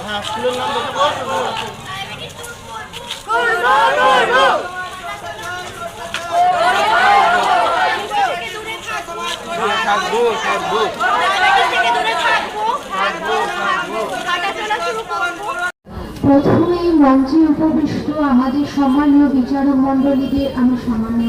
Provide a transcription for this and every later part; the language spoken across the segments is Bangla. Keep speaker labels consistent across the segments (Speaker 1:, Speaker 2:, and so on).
Speaker 1: হ্যাঁ স্কুলের
Speaker 2: মঞ্চে উপবিষ্ট আমাদের সম্মানীয় বিচারক মণ্ডলীদের আমি সামান্য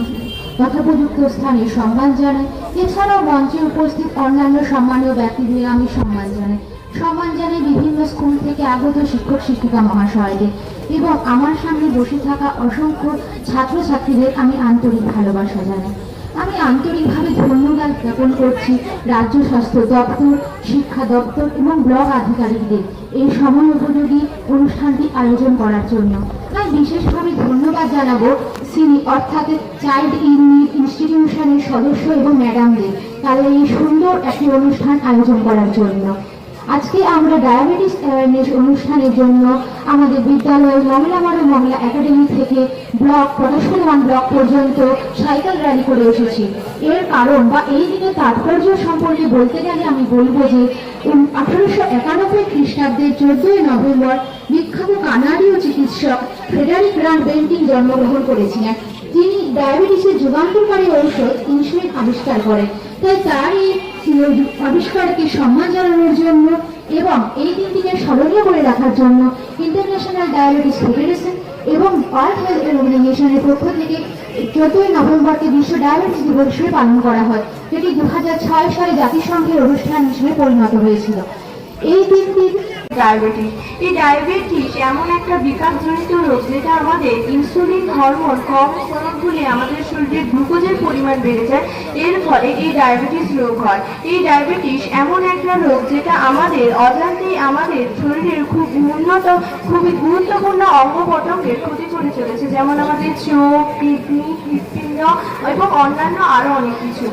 Speaker 2: যথোপযুক্ত স্থানে সম্মান জানাই এছাড়াও মঞ্চে উপস্থিত অন্যান্য সম্মানীয় ব্যক্তিদের আমি সম্মান জানাই। সম্মান জানাই বিভিন্ন স্কুল থেকে আগত শিক্ষক, শিক্ষিকা মহাশয়দের। এবং আমার সামনে বসে থাকা অসংখ্য ছাত্রছাত্রীদের আমি আন্তরিক ভালোবাসা জানাই। আমি আন্তরিকভাবে ধন্যবাদ জ্ঞাপন করছি রাজ্য স্বাস্থ্য দপ্তর, শিক্ষা দপ্তর এবং ব্লক আধিকারিকদের এই সময় উপযোগী অনুষ্ঠানটি আয়োজন করার জন্য। বিশেষভাবে ধন্যবাদ জানাব সিনি অর্থাৎ চাইল্ড ইন ইনস্টিটিউশনের সদস্য এবং ম্যাডামদের তাদের এই সুন্দর একটি অনুষ্ঠান আয়োজন করার জন্য। আজকে আমরা ডায়াবেটিস অ্যাওয়ারনেস অনুষ্ঠানের জন্য আমাদের বিদ্যালয় মহিলা মডেল মহিলা একাডেমি থেকে ব্লক ওয়ান ব্লক পর্যন্ত সাইকেল র্যালি করে এসেছি। এর কারণ বা এই দিনের তাৎপর্য সম্পর্কে বলতে গেলে আমি বলব যে আঠারোশো একানব্বই খ্রিস্টাব্দের চোদ্দই নভেম্বর বিখ্যাত কানাডীয় চিকিৎসক ফ্রেডারিক রান বেন্টিং জন্মগ্রহণ করেছিলেন। তিনি ডায়াবেটিসের যুগান্তকারী ঔষধ ইনসুলিন আবিষ্কার করেন। তাই তার এই আবিষ্কারকে সম্মান জানানোর জন্য এবং এই দিনটিকে স্মরণীয় করে রাখার জন্য ইন্টারন্যাশনাল ডায়াবেটিস ফেডারেশন এবং ওয়ার্ল্ড হেলথ অর্গানাইজেশনের পক্ষ থেকে চোদ্দই নভেম্বরকে বিশ্ব ডায়াবেটিস দিবস হিসেবে পালন করা হয়, যেটি দু হাজার ছয় সালে জাতিসংঘের অনুষ্ঠান হিসেবে পরিণত হয়েছিল। এই দিনটির
Speaker 3: ডায়াবেটিস এই ডায়াবেটিস এমন একটা বিকাশজনিত রোগ, যেটা আমাদের ইনসুলিন হরমোন কম হলে আমাদের শরীরে গ্লুকোজের পরিমাণ বেড়ে যায়। এর ফলে এই ডায়াবেটিস রোগ হয়। এই ডায়াবেটিস এমন একটা রোগ, যেটা আমাদের অজান্তেই আমাদের শরীরের খুব উন্নত, খুবই গুরুত্বপূর্ণ অঙ্গ ক্ষতি করে চলেছে। যেমন আমাদের চোখ, কিডনি, হৃৎপিণ্ড এবং অন্যান্য আরও অনেক কিছু।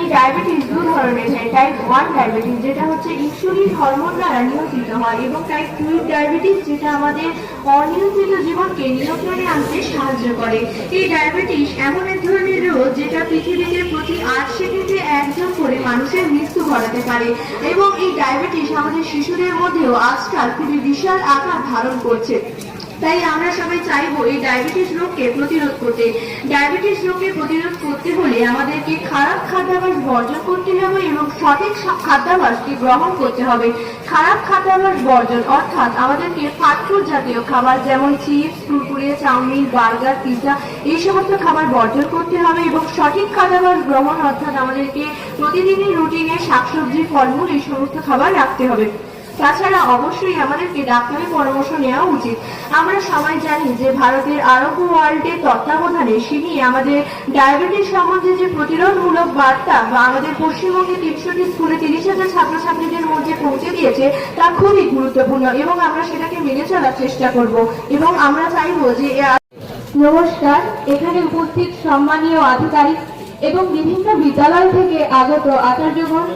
Speaker 3: এই ডায়াবেটিস দু ধরনের হয় টাইপ ওয়ান ডায়াবেটিস যেটা হচ্ছে ইনসুলিন হরমোন দ্বারা নিয়ন্ত্রিত হয়। এবং টাইপ টু ডায়াবেটিস যেটা আমাদের অনিয়ন্ত্রিত জীবনকে নিয়ন্ত্রণে আনতে সাহায্য করে। এই ডায়াবেটিস এমন এক ধরনের রোগ যেটা পৃথিবীতে প্রতি আট সেকেন্ডে একজন করে মানুষের মৃত্যু ঘটাতে পারে। এবং এই ডায়াবেটিস আমাদের শিশুদের মধ্যেও আজকাল খুবই বিশাল আকার ধারণ করছে। তাই আমরা সবাই চাইব এই ডায়াবেটিস রোগকে প্রতিরোধ করতে। ডায়াবেটিস রোগকে প্রতিরোধ করতে হলে আমাদেরকে খারাপ খাদ্যাভ্যাস বর্জন করতে হবে এবং সঠিক খাদ্যাভ্যাসকে গ্রহণ করতে হবে। খারাপ খাদ্যাভ্যাস বর্জন অর্থাৎ আমাদেরকে ফাস্টফুড জাতীয় খাবার যেমন chips, Kurkure, chowmein, burger, pizza এই সমস্ত খাবার বর্জন করতে হবে এবং সঠিক খাদ্যাভ্যাস গ্রহণ অর্থাৎ আমাদেরকে প্রতিদিনই রুটিনে শাকসবজি ফলমূল এই সমস্ত খাবার রাখতে হবে। তাছাড়া অবশ্যই আমাদেরকে ডাক্তারের পরামর্শ নেওয়া উচিত। আমরা সবাই জানি যে ভারতের আরোগ্য ওয়ার্ল্ডের তত্ত্বাবধানে সিনি আমাদের ডায়াবেটিস সম্বন্ধে যে প্রতিরোধমূলক বার্তা বা আমাদের পশ্চিমবঙ্গে তিনশোটি স্কুলে তিরিশ হাজার ছাত্রছাত্রীদের মধ্যে পৌঁছে দিয়েছে, তা খুবই গুরুত্বপূর্ণ এবং আমরা সেটাকে মেনে চলার চেষ্টা করব এবং আমরা চাইব যে
Speaker 2: নমস্কার। এখানে উপস্থিত সম্মানীয় আধিকারিক এবং বিভিন্ন বিদ্যালয় থেকে আগত আচার্যগণ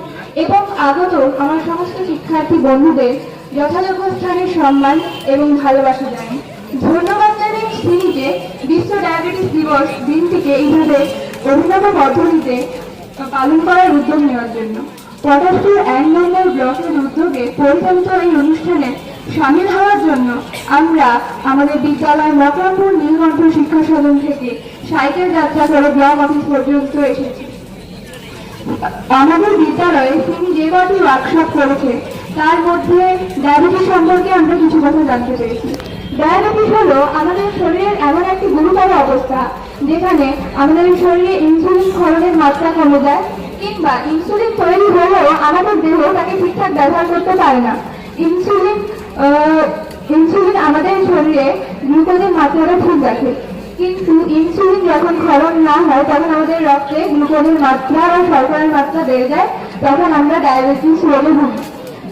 Speaker 2: এবং আগত আমার সমস্ত শিক্ষার্থী বন্ধুদের যথাযথ স্থানে সম্মান এবং ভালোবাসা জানাই। ধন্যবাদ জানাই সিনিকে বিশ্ব ডায়াবেটিস দিবস দিনটিকে এইভাবে অভিনব পদ্ধতিতে পালন করার উদ্যোগ নেওয়ার জন্য। পটাশপুর এক নম্বর ব্লকের উদ্যোগে পরিচালিত এই অনুষ্ঠানে সামিল হওয়ার জন্য আমরা আমাদের বিদ্যালয় মকরামপুর নীলকণ্ঠ শিক্ষা সদন থেকে সাইকেল যাত্রা করে ব্লক অফিস পর্যন্ত এসেছি। আমাদের বিদ্যালয়ে তিনি যে কটি ওয়ার্কশপ করেছে তার মধ্যে ডায়াবেটিস সম্পর্কে আমরা কিছু কথা জানতে পেরেছি। ডায়াবেটিস হলো আমাদের শরীরের এমন একটি গুরুতর অবস্থা, যেখানে আমাদের শরীরে ইনসুলিন ক্ষরণের মাত্রা কমে যায়, কিংবা ইনসুলিন তৈরি হলেও আমাদের দেহ তাকে ঠিকঠাক ব্যবহার করতে পারে না। ইনসুলিন ইনসুলিন আমাদের শরীরে গ্লুকোজের মাত্রাটা ঠিক রাখে। কিন্তু ইনসুলিন যখন ক্ষরণ না হয়, তখন আমাদের রক্তে গ্লুকোজের মাত্রা ও শর্করার মাত্রা বেড়ে যায়, তখন আমরা ডায়াবেটিস রোগে ভুগি।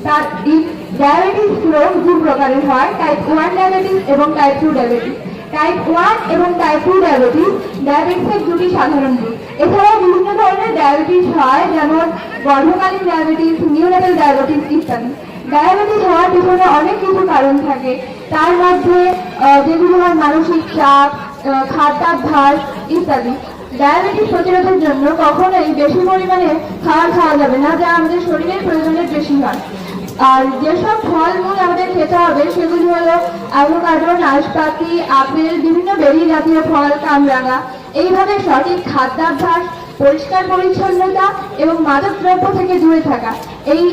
Speaker 2: তার ডায়াবেটিস রোগ দু প্রকারের হয় টাইপ ওয়ান ডায়াবেটিস এবং type two diabetes type one এবং টাইপ টু ডায়াবেটিস ডায়াবেটিসের দুটি সাধারণ রূপ এছাড়াও বিভিন্ন ধরনের ডায়াবেটিস হয়, যেমন গর্ভকালীন ডায়াবেটিস নিউনেটাল ডায়াবেটিস ইত্যাদি। ডায়াবেটিস হওয়ার পিছনে অনেক কিছু কারণ থাকে। তার মধ্যে যেগুলো হয় মানসিক চাপ খাদ্যাভ্যাস ইত্যাদি। ডায়াবেটিস প্রতিরোধের জন্য কখনোই বেশি পরিমাণে খাবার খাওয়া যাবে না, যা আমাদের শরীরের প্রয়োজনের বেশি হয়। আর যেসব ফলমূল আমাদের খেতে হবে, সেগুলি হলো অ্যাভোকাডো নাশপাতি, আপেল, বিভিন্ন বেরি জাতীয় ফল, কামরাঙা। এইভাবে সঠিক খাদ্যাভ্যাস পরিষ্কার পরিচ্ছন্নতা এবং মাদক দ্রব্য থেকে দূরে থাকা। এই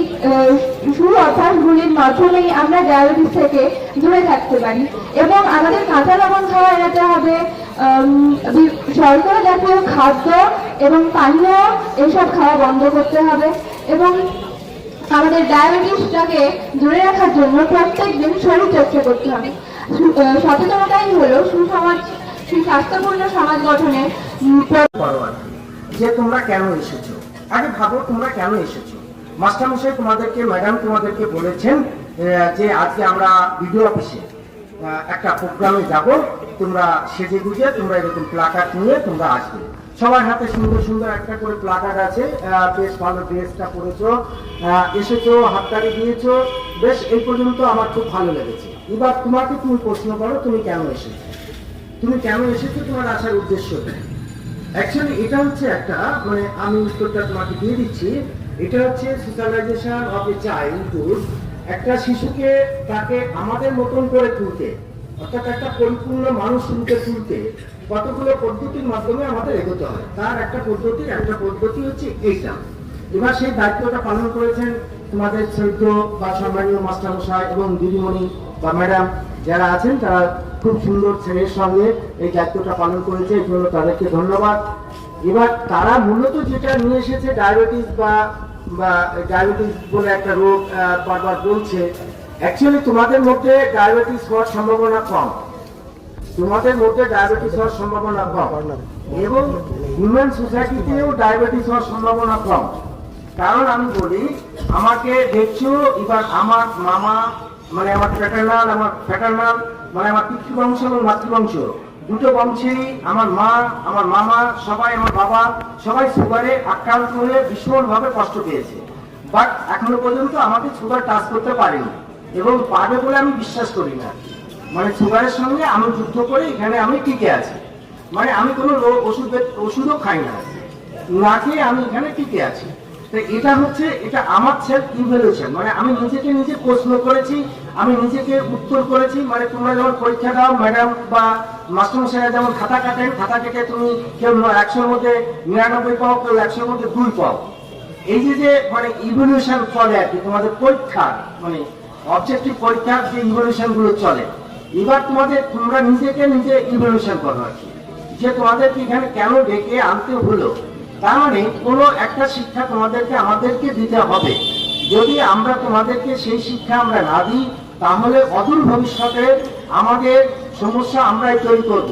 Speaker 2: সু অভ্যাসগুলির মাধ্যমেই আমরা ডায়াবেটিস থেকে দূরে থাকতে পারি। এবং আমাদের কাঁচা লবণ খাওয়া এড়াতে হবে শর্করা জাতীয় খাদ্য এবং পানীয় এসব খাওয়া বন্ধ করতে হবে। এবং আমাদের ডায়াবেটিসটাকে দূরে রাখার জন্য প্রত্যেক দিন শরীর চর্চা করতে হবে। সচেতনতাই হলো সুসমাজ, সুস্বাস্থ্যপূর্ণ সমাজ গঠনের
Speaker 4: যে তোমরা কেন এসেছ? আগে ভাবো তোমরা কেন এসেছ? মাস্টারমশাই তোমাদেরকে, ম্যাডাম তোমাদেরকে বলেছেন যে আজকে আমরা ভিডিও অফিসে একটা প্রোগ্রামে যাব। তোমরা সেজে গুজে তোমরা এরকম প্লাকার্ড নিয়ে তোমরা আসবে। সবার হাতে সুন্দর সুন্দর একটা করে প্লাকার্ড আছে। বেশ ভালো ড্রেসটা পরেছো এসেছ, হাততালি দিয়েছ। বেশ, এই পর্যন্ত আমার খুব ভালো লেগেছে। এবার তোমাকে তুমি প্রশ্ন করো, তুমি কেন এসেছ? তুমি কেন এসেছ তোমার আসার উদ্দেশ্য? অ্যাকচুয়ালি এটা হচ্ছে একটা মানে আমি উত্তরটা তোমাকে দিয়ে দিচ্ছি। এটা হচ্ছে সোশ্যালাইজেশন অফ এ চাইল্ড একটা শিশুকে তাকে আমাদের মতন করে তুলতে, অর্থাৎ একটা পরিপূর্ণ মানুষ রূপে তুলতে, কতগুলো পদ্ধতির মাধ্যমে আমাদের এগোতে হয়। তার একটা পদ্ধতি একটা পদ্ধতি হচ্ছে এইটা। এবার সেই দায়িত্বটা পালন করেছেন তোমাদের চৈত্র বা সম্মানীয় মাস্টারমশাই এবং দিদিমণি বা ম্যাডাম, যারা আছেন, তারা খুব সুন্দর ছেলের সঙ্গে এই দায়িত্বটা পালন করেছে, এই জন্য তাদেরকে ধন্যবাদ। এবার তারা মূলত যেটা নিয়ে এসেছে ডায়াবেটিস বা বা ডায়াবেটিস বলে একটা রোগ বারবার বলছে অ্যাকচুয়ালি তোমাদের মধ্যে ডায়াবেটিস হওয়ার সম্ভাবনা কম। তোমাদের মধ্যে ডায়াবেটিস হওয়ার সম্ভাবনা কম। এবং হিউম্যান সোসাইটিতেও ডায়াবেটিস হওয়ার সম্ভাবনা কম। কারণ আমি বলি, আমাকে দেখছ, এবার আমার মামা মানে আমার প্যাটার্নাল আমার প্যাটার্নাল মানে আমার পিতৃবংশ এবং মাতৃবংশ। দুটো বংশেরই আমার মা, আমার মামা, সবাই আমার বাবা, সবাই সুগারে আক্রান্ত হয়ে ভীষণভাবে কষ্ট পেয়েছে। বাট এখনও পর্যন্ত আমাকে সুগার টাচ করতে পারেনি এবং পারবে বলে আমি বিশ্বাস করি না। মানে সুগারের সঙ্গে আমি যুদ্ধ করে এখানে আমি টিকে আছি। মানে আমি কোনো রোগ ওষুধের ওষুধও খাই না। না খেয়ে আমি এখানে টিকে আছি। এটা হচ্ছে, এটা আমার সেলফ ইভলিউশন মানে আমি নিজেকে নিজে প্রশ্ন করেছি, আমি নিজেকে উত্তর করেছি মানে তোমরা যখন পরীক্ষা দাও ম্যাডাম বা মাস্টারমশাইরা যেমন খাতা কাটেন, খাতা কেটে তুমি কেউ একশোর মধ্যে নিরানব্বই পাও, কেউ একশোর মধ্যে দুই পাও। এই যে যে মানে ইভলিউশন চলে আর কি, তোমাদের পরীক্ষা মানে অবজেক্টিভ পরীক্ষার যে ইভলিউশনগুলো চলে। এবার তোমাদের, তোমরা নিজেকে নিজে ইভলিউশন করো আর কি। যে তোমাদেরকে এখানে কেন ডেকে আনতে হলো তার মানে কোনো একটা শিক্ষা তোমাদেরকে আমাদেরকে দিতে হবে। যদি আমরা তোমাদেরকে সেই শিক্ষা আমরা না দিই, তাহলে অদূর ভবিষ্যতে আমাদের সমস্যা আমরাই তৈরি করব।